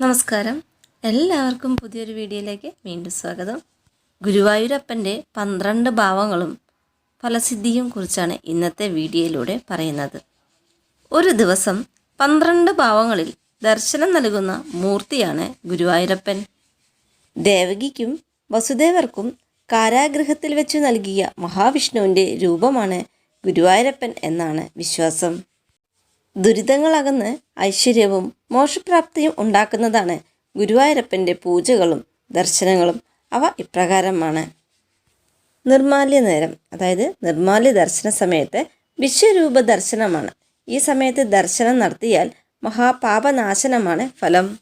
നമസ്കാരം. എല്ലാവർക്കും പുതിയൊരു വീഡിയോയിലേക്ക് വീണ്ടും സ്വാഗതം. ഗുരുവായൂരപ്പന്റെ പന്ത്രണ്ട് ഭാവങ്ങളും ഫലസിദ്ധിയും കുറിച്ചാണ് ഇന്നത്തെ വീഡിയോയിലൂടെ പറയുന്നത്. ഒരു ദിവസം പന്ത്രണ്ട് ഭാവങ്ങളിൽ ദർശനം നൽകുന്ന മൂർത്തിയാണ് ഗുരുവായൂരപ്പൻ. ദേവകിക്കും വസുദേവർക്കും കാരാഗ്രഹത്തിൽ വെച്ച് നൽകിയ മഹാവിഷ്ണുവിന്റെ രൂപമാണ് ഗുരുവായൂരപ്പൻ എന്നാണ് വിശ്വാസം. ദുരിതങ്ങളകന്ന് ഐശ്വര്യവും മോക്ഷപ്രാപ്തിയും ഉണ്ടാക്കുന്നതാണ് ഗുരുവായൂരപ്പന്റെ പൂജകളും ദർശനങ്ങളും. അവ ഇപ്രകാരമാണ്. നിർമാല്യ നേരം അതായത് നിർമാല്യ ദർശന സമയത്ത് വിശ്വരൂപ ദർശനമാണ്. ഈ സമയത്ത് ദർശനം നടത്തിയാൽ മഹാപാപനാശനമാണ് ഫലം.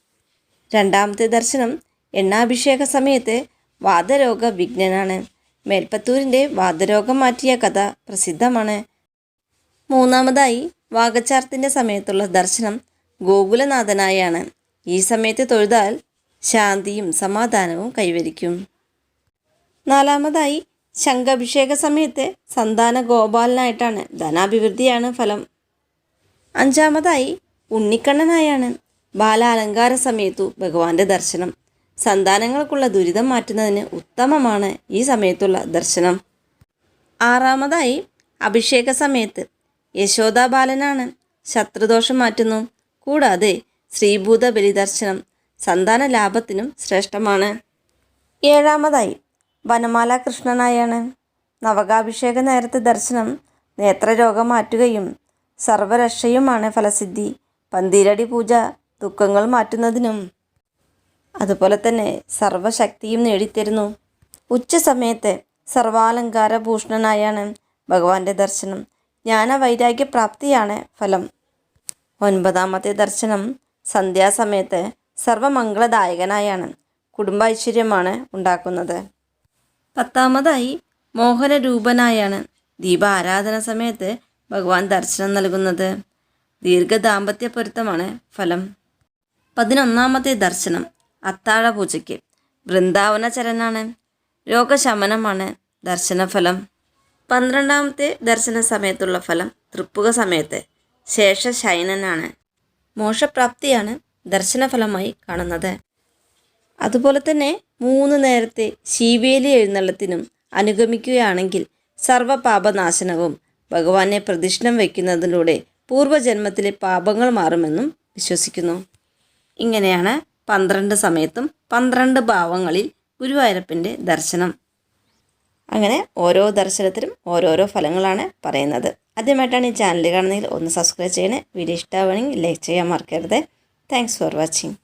രണ്ടാമത്തെ ദർശനം എണ്ണാഭിഷേക സമയത്ത് വാദരോഗ വിഘ്നനാണ് മേൽപ്പത്തൂരിന്റെ വാദരോഗം മാറ്റിയ കഥ പ്രസിദ്ധമാണ്. മൂന്നാമതായി വാഗച്ചാർത്തിന്റെ സമയത്തുള്ള ദർശനം ഗോകുലനാഥനായാണ്. ഈ സമയത്ത് തൊഴുതാൽ ശാന്തിയും സമാധാനവും കൈവരിക്കും. നാലാമതായി ശംഖാഭിഷേക സമയത്ത് സന്താന ഗോപാലനായിട്ടാണ് ധനാഭിവൃദ്ധിയാണ് ഫലം. അഞ്ചാമതായി ഉണ്ണിക്കണ്ണനായാണ് ബാലാലങ്കാര സമയത്തു ഭഗവാന്റെ ദർശനം. സന്താനങ്ങൾക്കുള്ള ദുരിതം മാറ്റുന്നതിന് ഉത്തമമാണ് ഈ സമയത്തുള്ള ദർശനം. ആറാമതായി അഭിഷേക സമയത്ത് യശോദാബാലനാണ്. ശത്രുദോഷം മാറ്റുന്നു. കൂടാതെ ശ്രീഭൂത ബലിദർശനം സന്താന ലാഭത്തിനും ശ്രേഷ്ഠമാണ്. ഏഴാമതായി വനമാല കൃഷ്ണനായാണ് നവകാഭിഷേക നേരത്തെ ദർശനം നേത്രരോഗം മാറ്റുകയും സർവരക്ഷയുമാണ് ഫലസിദ്ധി പന്തീരടി പൂജ ദുഃഖങ്ങൾ മാറ്റുന്നതിനും. അതുപോലെ തന്നെ സർവശക്തിയും നേടിത്തരുന്നു. ഉച്ചസമയത്ത് സർവാലങ്കാര ഭൂഷണനായാണ് ഭഗവാന്റെ ദർശനം ജ്ഞാനവൈരാഗ്യ വൈരാഗ്യപ്രാപ്തിയാണ് ഫലം. ഒൻപതാമത്തെ ദർശനം സന്ധ്യാസമയത്ത് സർവമംഗളദായകനായാണ് കുടുംബ ഐശ്വര്യമാണ് ഉണ്ടാക്കുന്നത്. പത്താമതായി മോഹനരൂപനായാണ് ദീപ ആരാധന സമയത്ത് ഭഗവാൻ ദർശനം നൽകുന്നത്. ദീർഘദാമ്പത്യ പൊരുത്തമാണ് ഫലം. പതിനൊന്നാമത്തെ ദർശനം അത്താഴ പൂജയ്ക്ക് വൃന്ദാവന ചരനാണ് രോഗശമനമാണ് ദർശനഫലം. പന്ത്രണ്ടാമത്തെ ദർശന സമയത്തുള്ള ഫലം തൃപ്പുക സമയത്ത്. ശേഷ ശൈനനാണ് മോക്ഷപ്രാപ്തിയാണ് ദർശനഫലമായി കാണുന്നത്. അതുപോലെ തന്നെ മൂന്ന് നേരത്തെ ശീവേലി എഴുന്നള്ളത്തിനും അനുഗമിക്കുകയാണെങ്കിൽ സർവപാപനാശനവും ഭഗവാനെ പ്രതിഷ്ഠം വയ്ക്കുന്നതിലൂടെ പൂർവജന്മത്തിലെ പാപങ്ങൾ മാറുമെന്നും വിശ്വസിക്കുന്നു. ഇങ്ങനെയാണ് പന്ത്രണ്ട് സമയത്തും പന്ത്രണ്ട് ഭാവങ്ങളിൽ ഗുരുവായൂരപ്പന്റെ ദർശനം. അങ്ങനെ ഓരോ ദർശനത്തിനും ഓരോരോ ഫലങ്ങളാണ് പറയുന്നത്. ആദ്യമായിട്ടാണ് ഈ ചാനൽ കാണുന്നതെങ്കിൽ ഒന്ന് സബ്സ്ക്രൈബ് ചെയ്യണേ. വീഡിയോ ഇഷ്ടമാണെങ്കിൽ ലൈക്ക് ചെയ്യാൻ മറക്കരുത്. Thanks for watching